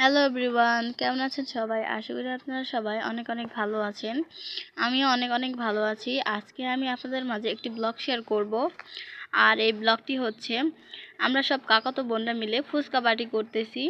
Hello everyone কেমন আছেন সবাই? আশা করি আপনারা সবাই অনেক অনেক ভালো আছেন। আমিও অনেক অনেক ভালো আছি। আজকে আমি আপনাদের মাঝে একটি ব্লগ শেয়ার করব। আর এই ব্লগটি হচ্ছে, আমরা সব কাকাতো বোনরা মিলে ফুচকা পার্টি করতেছি।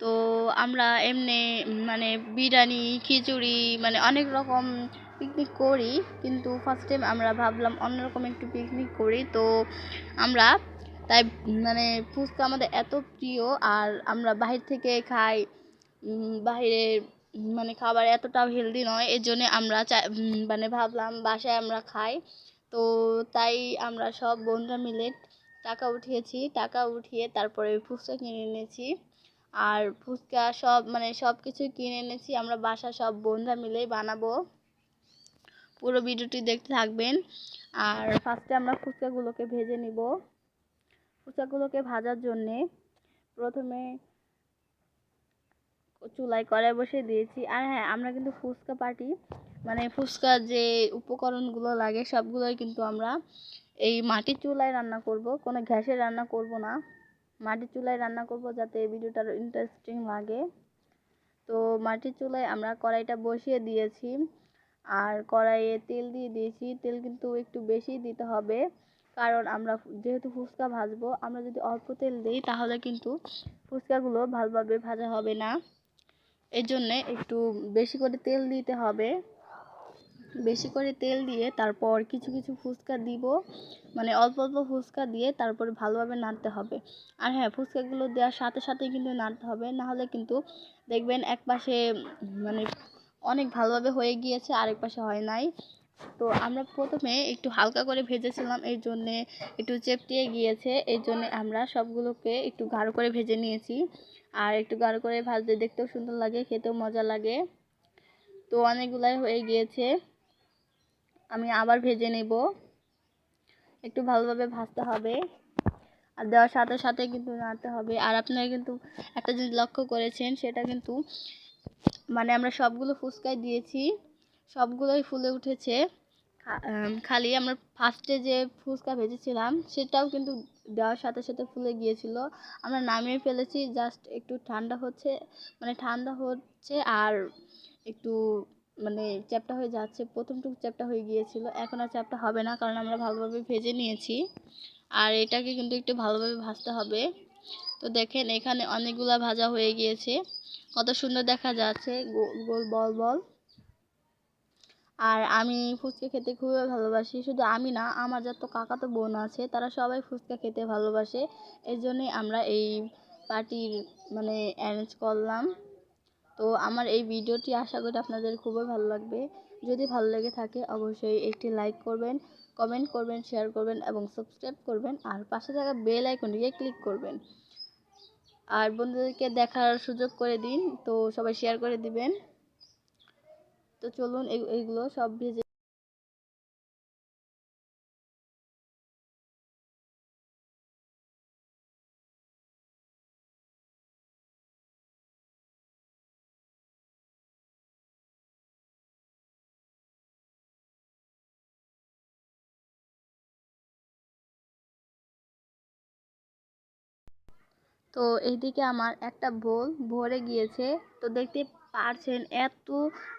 তো আমরা এমনি মানে বিরিয়ানি, খিচুড়ি মানে অনেক রকম পিকনিক করি। কিন্তু ফার্স্ট টাইম আমরা ভাবলাম অন্যরকম একটু পিকনিক করি। তো আমরা তাই মানে ফুচকা আমাদের এত প্রিয়, আর আমরা বাহির থেকে খাই বাইরে মানে খাবার এতটাও হেলদি নয় এর জন্যে আমরা মানে ভাবলাম বাসায় আমরা খাই। তো তাই আমরা সব বন্ধুরা মিলে টাকা উঠিয়েছি, টাকা উঠিয়ে তারপরে ফুচকা কিনে এনেছি। আর ফুচকা সব মানে সব কিছু কিনে এনেছি, আমরা বাসা সব বন্ধুরা মিলেই বানাবো। পুরো ভিডিওটি দেখতে থাকবেন। আর ফার্স্টে আমরা ফুচকাগুলোকে ভেজে নিব। ফুচকাগুলোকে ভাজার জন্যে প্রথমে চুলায় কড়াই বসিয়ে দিয়েছি। আর হ্যাঁ আমরা কিন্তু ফুচকা পাটি মানে ফুচকার যে উপকরণগুলো লাগে সবগুলোই কিন্তু আমরা এই মাটির চুলায় রান্না করব। কোনো গ্যাসে রান্না করব না। মাটির চুলায় রান্না করব যাতে ভিডিওটা ইন্টারেস্টিং লাগে। তো মাটির চুলায় আমরা কড়াইটা বসিয়ে দিয়েছি। আর কড়াইয়ে তেল দিয়ে দিয়েছি। তেল কিন্তু একটু বেশি দিতে হবে। কারণ আমরা যেহেতু ফুচকা ভাজবো, আমরা যদি অল্প তেল দিই, তাহলে কিন্তু ফুচকাগুলো ভালোভাবে ভাজা হবে না। এর জন্যে একটু বেশি করে তেল দিতে হবে। বেশি করে তেল দিয়ে তারপর কিছু কিছু ফুচকা দিব। মানে অল্প অল্প ফুচকা দিয়ে তারপরে ভালোভাবে নাড়তে হবে। আর হ্যাঁ ফুচকাগুলো দেওয়ার সাথে সাথে কিন্তু নাড়তে হবে। নাহলে কিন্তু দেখবেন এক পাশে মানে অনেক ভালোভাবে হয়ে গিয়েছে, আরেক পাশে হয় নাই। তো আমরা প্রথমে একটু হালকা করে ভেজেছিলাম এই জন্যে একটু চেপটিয়ে গিয়েছে এই জন্যে আমরা সবগুলোকে একটু গাঢ় করে ভেজে নিয়েছি। আর একটু গাঢ় করে ভাজতে দেখতেও সুন্দর লাগে, খেতেও মজা লাগে। তো অনেকগুলাই হয়ে গিয়েছে, আমি আবার ভেজে নেব। একটু ভালোভাবে ভাজতে হবে, আর দেওয়ার সাথে সাথে কিন্তু নাড়তে হবে। আর আপনারা কিন্তু একটা জিনিস লক্ষ্য করেছেন, সেটা কিন্তু মানে আমরা সবগুলো ফুচকায় দিয়েছি। সবগুলোই ফুলে উঠেছে। খালি আমরা ফার্স্টে যে ফুচকা ভেজেছিলাম, সেটাও কিন্তু দেওয়ার সাথে সাথে ফুলে গিয়েছিল। আমরা নামিয়ে ফেলেছি জাস্ট একটু ঠান্ডা হচ্ছে মানে ঠান্ডা হচ্ছে আর একটু মানে চ্যাপটা হয়ে যাচ্ছে, প্রথমটুকু চ্যাপটা হয়ে গিয়েছিল। এখন আর চ্যাপটা হবে না, কারণ আমরা ভালোভাবে ভেজে নিয়েছি। আর এটাকে কিন্তু একটু ভালোভাবে ভাজতে হবে। তো দেখেন, এখানে অনেকগুলা ভাজা হয়ে গিয়েছে। কত সুন্দর দেখা যাচ্ছে গোল বল বল। আর আমি ফুচকা খেতে খুবই ভালোবাসি। শুধু আমি না, আমার যত কাকাতো বোন আছে, তারা সবাই ফুচকা খেতে ভালোবাসে। এই জন্যই আমরা এই পার্টির মানে অ্যারেঞ্জ করলাম। তো আমার এই ভিডিওটি আশা করি আপনাদের খুবই ভালো লাগবে। যদি ভালো লেগে থাকে, অবশ্যই একটি লাইক করবেন কমেন্ট করবেন শেয়ার করবেন এবং সাবস্ক্রাইব করবেন। আর পাশে থাকা বেল আইকনটিকে ক্লিক করবেন। আর বন্ধুদেরকে দেখার সুযোগ করে দিন, তো সবাই শেয়ার করে দিবেন। তো চলুন এইগুলো সব ভেজে তো এইদিকে আমার একটা বোল ভরে গিয়েছে। তো দেখতে পারছেন এত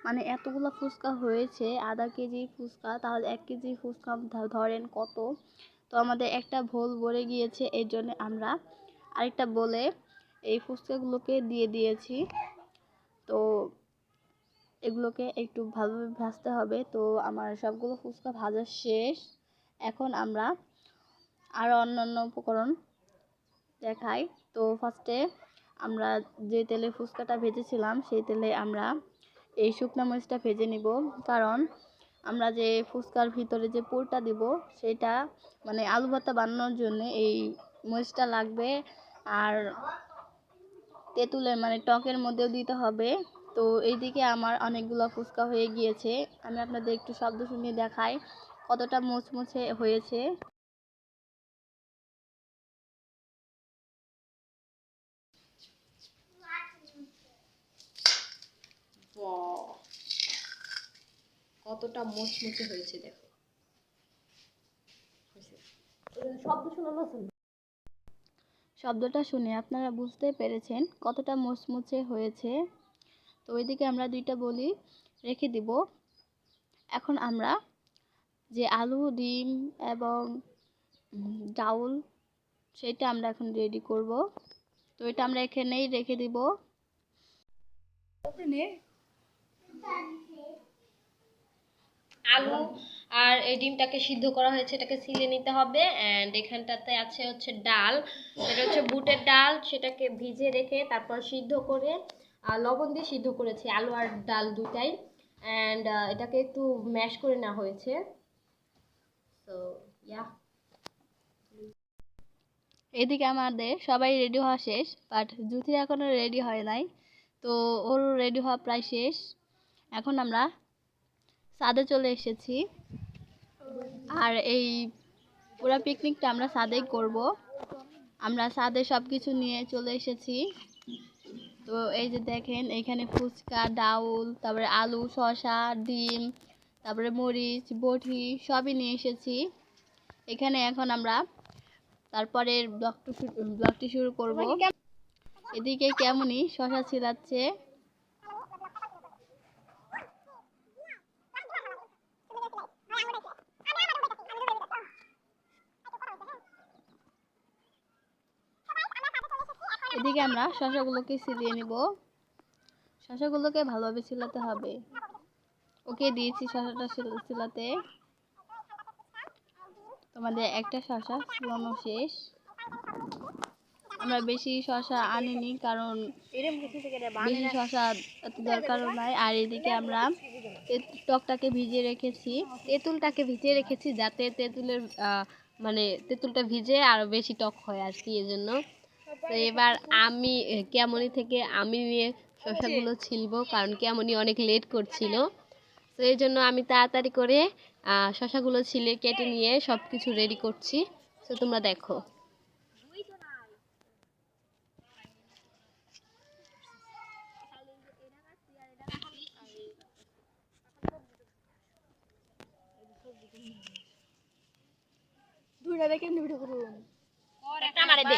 মানে এতগুলো ফুচকা হয়েছে, আধা কেজি ফুচকা, তাহলে এক কেজি ফুচকা ধরেন কত? তো আমাদের একটা ভোল ভরে গিয়েছে, এর জন্য আমরা আরেকটা বলে এই ফুচকাগুলোকে দিয়ে দিয়েছি। তো এগুলোকে একটু ভালোভাবে ভাজতে হবে। তো আমার সবগুলো ফুচকা ভাজা শেষ। এখন আমরা আরও অন্যান্য উপকরণ দেখাই। তো ফার্স্টে আমরা যে তেলে ফুচকাটা ভেজেছিলাম, সেই তেলে আমরা এই শুকনো মরিচটা ভেজে নিব। কারণ আমরা যে ফুচকার ভিতরে যে পুরটা দিব, সেটা মানে আলু ভর্তা বানানোর জন্য এই মরিচটা লাগবে। আর তেঁতুলের মানে টকের মধ্যেও দিতে হবে। তো এইদিকে আমার অনেকগুলো ফুচকা হয়ে গিয়েছে। আমি আপনাদের একটু শব্দ শুনিয়ে দেখাই কতটা মুচমুচে হয়েছে। কতটা মুচমুচে হয়েছে দেখো। শব্দ শোনানো শব্দটা শুনে আপনারা বুঝতে পেরেছেন কতটা মুচমুচে হয়েছে। তো ওইদিকে আমরা দুইটা বলি রেখে দিব। এখন আমরা যে আলু ডিম এবং ডাউল সেটা আমরা এখন রেডি করব। তো এটা আমরা এখানেই রেখে দিব। আলু আর এই ডিমটাকে সিদ্ধ করা হয়েছে, এটাকে সিলে নিতে হবে অ্যান্ড এখানটাতে আছে হচ্ছে ডাল। এটা হচ্ছে বুটের ডাল, সেটাকে ভিজে রেখে তারপর সিদ্ধ করে লবণ দিয়ে সিদ্ধ করেছি আলু আর ডাল দুটাই। অ্যান্ড এটাকে একটু ম্যাশ করে নেওয়া হয়েছে। তো ইয়া এদিকে আমাদের সবাই রেডি হওয়া শেষ বাট জুথি এখনও রেডি হয় নাই। তো ওর রেডি হওয়া প্রায় শেষ। এখন আমরা ছাদে চলে এসেছি। আর এই পুরো পিকনিকটা আমরা ছাদেই করব। আমরা ছাদে সব কিছু নিয়ে চলে এসেছি। তো এই যে দেখেন এখানে ফুচকা ডাউল তারপরে আলু শসা ডিম তারপরে মরিচ বটি সবই নিয়ে এসেছি। এখানে এখন আমরা তারপরের ব্লগটি ব্লগটি শুরু করব। এদিকে কেমনই শশা ছিলাচ্ছে। এদিকে আমরা শশাগুলোকে ছিলিয়ে নিব। শশাগুলোকে ভালোভাবে ছিলাতে হবে। ওকে দিয়েছি শশাটা ছিলাতে। তোমাদের একটা শশা ছিলানো শেষ। আমরা বেশি শশা আনিনি কারণ বেশি শশা এত দরকারও নাই। আর এদিকে আমরা টকটাকে ভিজিয়ে রেখেছি। তেঁতুলটাকে ভিজিয়ে রেখেছি যাতে তেঁতুলের মানে তেঁতুলটা ভিজে আরও বেশি টক হয় আর কি, এজন্য। তো এবার আমি কেমনি থেকে আমি নিয়ে শসাগুলো ছিলবো কারণ কেমনি অনেক লেট করছিল। তো এই জন্য আমি তাড়াতাড়ি করে আহ, শসাগুলো ছিলে কেটে নিয়ে সব কিছু রেডি করছি। তো তোমরা দেখো। দুইটা দেখে ভিডিও করুন। আমারে দে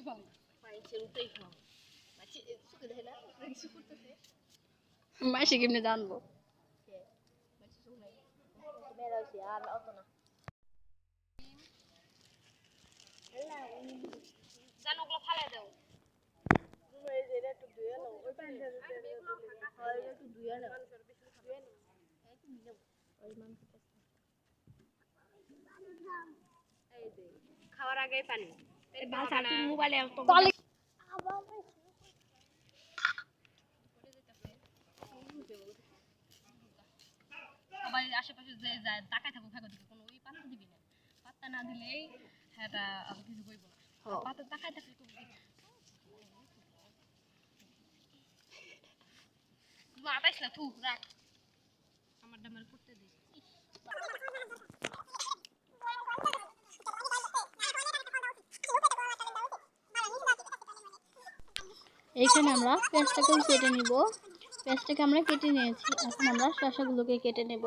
না আইছি মাসি কেমনে জানব? খাওয়ার আগে পানি। মোবাইলে সবাই আশেপাশে যে যায় তাকায় থাকুক থাকো দিকে কোনো ওই পাত্তা দিবি না। পাত্তা না দিলেই এটা আর কিছু কইব না। পাত্তা তাকায় থাকলে তো আটাইস না থু রাখ। আমার ডামার করতে দে। এইখানে আমরা পেঁয়াজটাকেও কেটে নিব। পেঁয়াজটাকে আমরা কেটে নিয়েছি। এখন আমরা শসাগুলোকে কেটে নেব।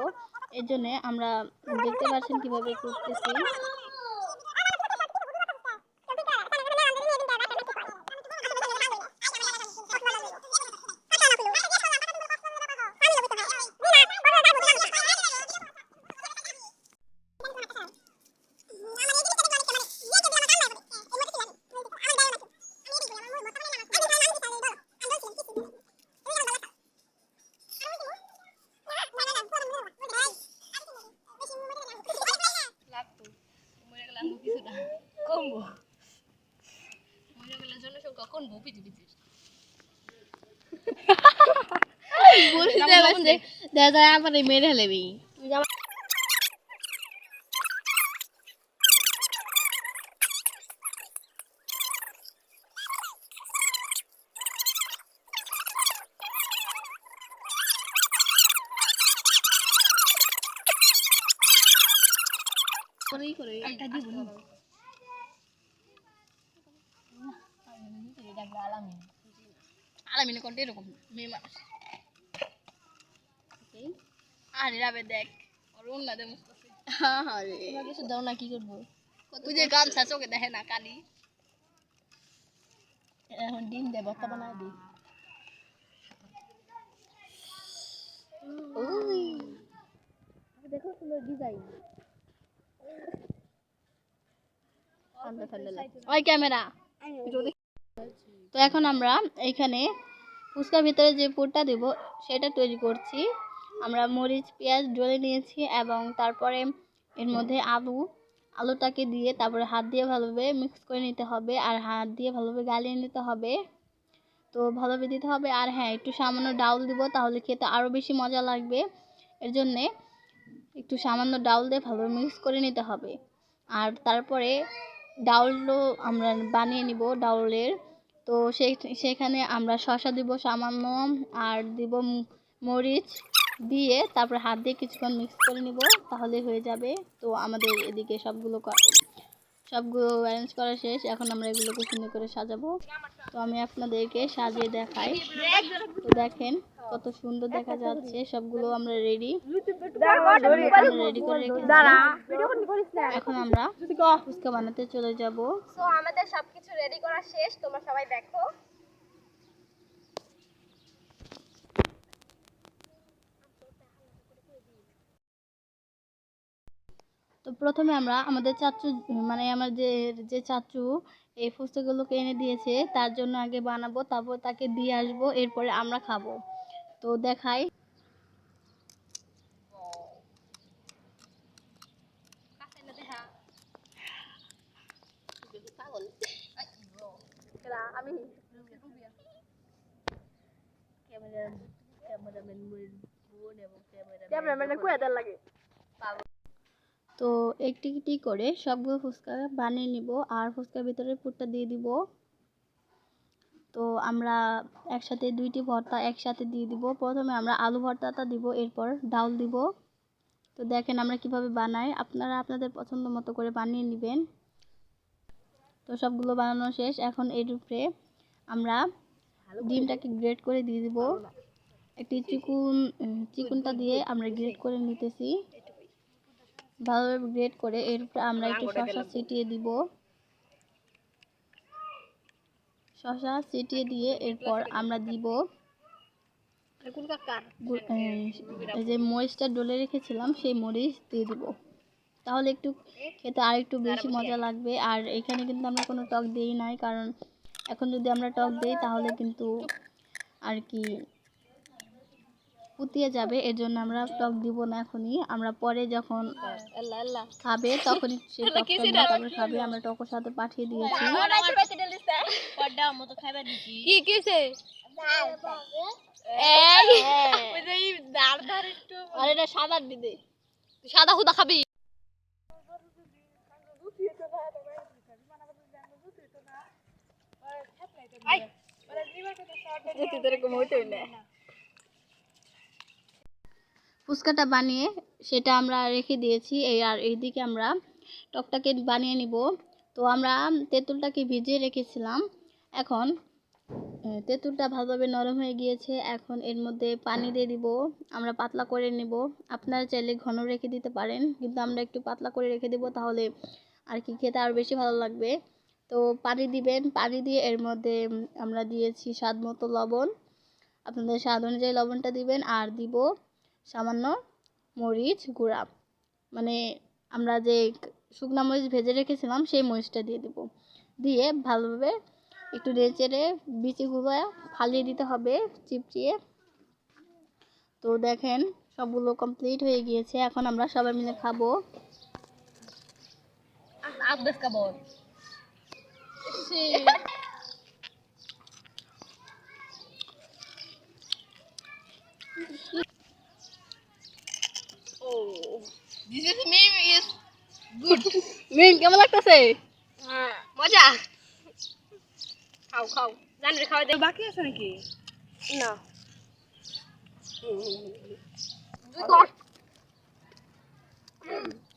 এর জন্যে আমরা দেখতে পাচ্ছেন কীভাবে করতেছি বুঝতে পারছি দাদা আমার মেরে হেলেবি করেই করে একটা দিব। না আলামিন কোনটা এরকম? মেয়ে মানুষ। আরে রাবে দেখ। ওর উন্না দে মুস্তাছে আরে কিছু দাও না কি করব? তুই যে গামছা চোখে দেখে না কালি। এখন ডিম দে বত্তা বানায় দি ওই দেখো সুন্দর ডিজাইন ওই ক্যামেরা। তো এখন আমরা এখানে ফুচকার ভিতরে যে পুরটা দেব সেটা তৈরি করছি। আমরা মরিচ, পেঁয়াজ ডলে নিয়েছি এবং তারপরে এর মধ্যে আলু, আলুটাকে দিয়ে তারপরে হাত দিয়ে ভালোভাবে মিক্স করে নিতে হবে আর হাত দিয়ে ভালোভাবে গালিয়ে নিতে হবে। তো ভালোভাবে দিতে হবে আর হ্যাঁ একটু সামান্য ডাউল দিব তাহলে খেতে আরও বেশি মজা লাগবে। এর জন্যে একটু সামান্য ডাউল দিয়ে ভালোভাবে মিক্স করে নিতে হবে। আর তারপরে ডাউলও আমরা বানিয়ে নিব ডাউলের। তো সেখানে আমরা শসা দিব সামান্য আর দিব মরিচ দিয়ে তারপর হাত দিয়ে কিছুক্ষণ মিক্স করে নিব তাহলে হয়ে যাবে। তো আমাদের এদিকে সবগুলো সবগুলো অ্যারেঞ্জ করা শেষ। এখন আমরা এগুলোকে সুন্দর করে সাজাবো। তো আমি আপনাদেরকে সাজিয়ে দেখাই। তো দেখেন কত সুন্দর দেখা যাচ্ছে। সবগুলো আমরা রেডি রেডি করে রেখেছি। এখন আমরা ফুচকা বানাতে চলে যাব। তো আমাদের সবকিছু রেডি করা শেষ। তোমরা সবাই দেখো। প্রথমে আমরা আমাদের চাচু মানে আমার যে যে চাচু এই ফুচকাগুলোকে এনে দিয়েছে তার জন্য আগে বানাবো তারপর তাকে দিয়ে আসব এরপরে আমরা খাব তো দেখাই আমি ক্যামেরাম্যানের কুয়াদার লাগে তো একটি একটি করে সবগুলো ফুচকা বানিয়ে নিব আর ফুচকার ভিতরে পুরটা দিয়ে দিব। তো আমরা একসাথে দুইটি ভর্তা একসাথে দিয়ে দিব। প্রথমে আমরা আলু ভর্তাটা দিব এরপর ডাউল দিব। তো দেখেন আমরা কীভাবে বানাই। আপনারা আপনাদের পছন্দ মতো করে বানিয়ে নেবেন। তো সবগুলো বানানো শেষ। এখন এর উপরে আমরা ডিমটাকে গ্রেট করে দিয়ে দিব। একটি চিকুন চিকুনটা দিয়ে আমরা গ্রেট করে নিতেছি। ভালোভাবে গ্রেট করে এর উপরে আমরা একটু শসা ছিটিয়ে দিব। শসা ছিটিয়ে দিয়ে এরপর আমরা দিব যে মরিচটা ডলে রেখেছিলাম সেই মরিচ দিয়ে দিব। তাহলে একটু খেতে আর একটু বেশি মজা লাগবে। আর এখানে কিন্তু আমরা কোনো টক দিই নাই কারণ এখন যদি আমরা টক দিই তাহলে কিন্তু আর কি পুতিয়ে যাবে এর জন্য আমরা টক দিব না এখনই। আমরা পরে যখন খাবে তখনই সে টকটা তারপরে খাবে আমরা টকের সাথে পাঠিয়ে দিয়েছি। কি কিছে আর এটা সাদা দিদে সাদা হুদা খাবি। ফুচকাটা বানিয়ে সেটা আমরা রেখে দিয়েছি। এই আর এইদিকে আমরা টকটাকে বানিয়ে নিব। তো আমরা তেঁতুলটাকে ভিজিয়ে রেখেছিলাম। এখন তেঁতুলটা ভালোভাবে নরম হয়ে গিয়েছে। এখন এর মধ্যে পানি দিয়ে দিব। আমরা পাতলা করে নেব। আপনারা চাইলে ঘন রেখে দিতে পারেন, কিন্তু আমরা একটু পাতলা করে রেখে দেবো তাহলে আর কি খেতে আরও বেশি ভালো লাগবে। তো পানি দিবেন। পানি দিয়ে এর মধ্যে আমরা দিয়েছি স্বাদ মতো লবণ। আপনাদের স্বাদ অনুযায়ী লবণটা দিবেন আর দিব সামান্য মরিচ গুঁড়া। মানে আমরা যে শুকনা মরিচ ভেজে রেখেছিলাম সেই মরিচটা দিয়ে দিব। দিয়ে ভালোভাবে একটু নেড়েচেড়ে বিচিগুলো ফালিয়ে দিতে হবে চিপচিয়ে। তো দেখেন সবগুলো কমপ্লিট হয়ে গিয়েছে। এখন আমরা সবাই মিলে খাব। This is Mim good Mim কেমন লাগতেছে? হ্যাঁ, মজা। খাও খাও। জান রে বাকি আছে নাকি? না।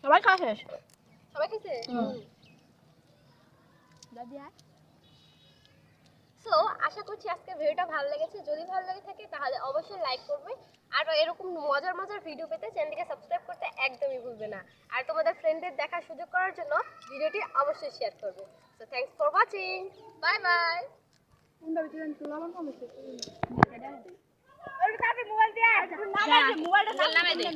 সবাই খাওয়া সবাই খেয়েছে? দাদি সো আশা করছি আজকে ভিডিওটা ভালো লেগেছে। যদি ভালো লেগে থাকে তাহলে অবশ্যই লাইক করবে। আর এরকম মজার মজার ভিডিও পেতে চ্যানেলটিকে সাবস্ক্রাইব করতে একদমই ভুলবে না। আর তোমাদের ফ্রেন্ডদের দেখার সুযোগ করার জন্য ভিডিওটি অবশ্যই শেয়ার করবে। So thanks for watching bye bye মোবাইলটা নামে দে।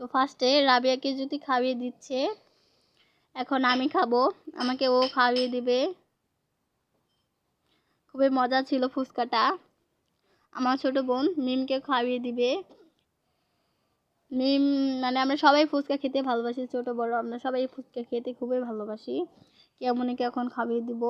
তো ফার্স্টে রাবিয়াকে যদি খাইয়ে দিচ্ছে, এখন আমি খাব, আমাকে ও খাইয়ে দিবে। খুবই মজা ছিল ফুচকাটা। আমার ছোট বোন মিমকে খাইয়ে দিবে। মিম মানে আমরা সবাই ফুচকা খেতে ভালোবাসি, ছোট বড়, আমরা সবাই ফুচকা খেতে খুবই ভালোবাসি। কেমনকে এখন খাইয়ে দিব।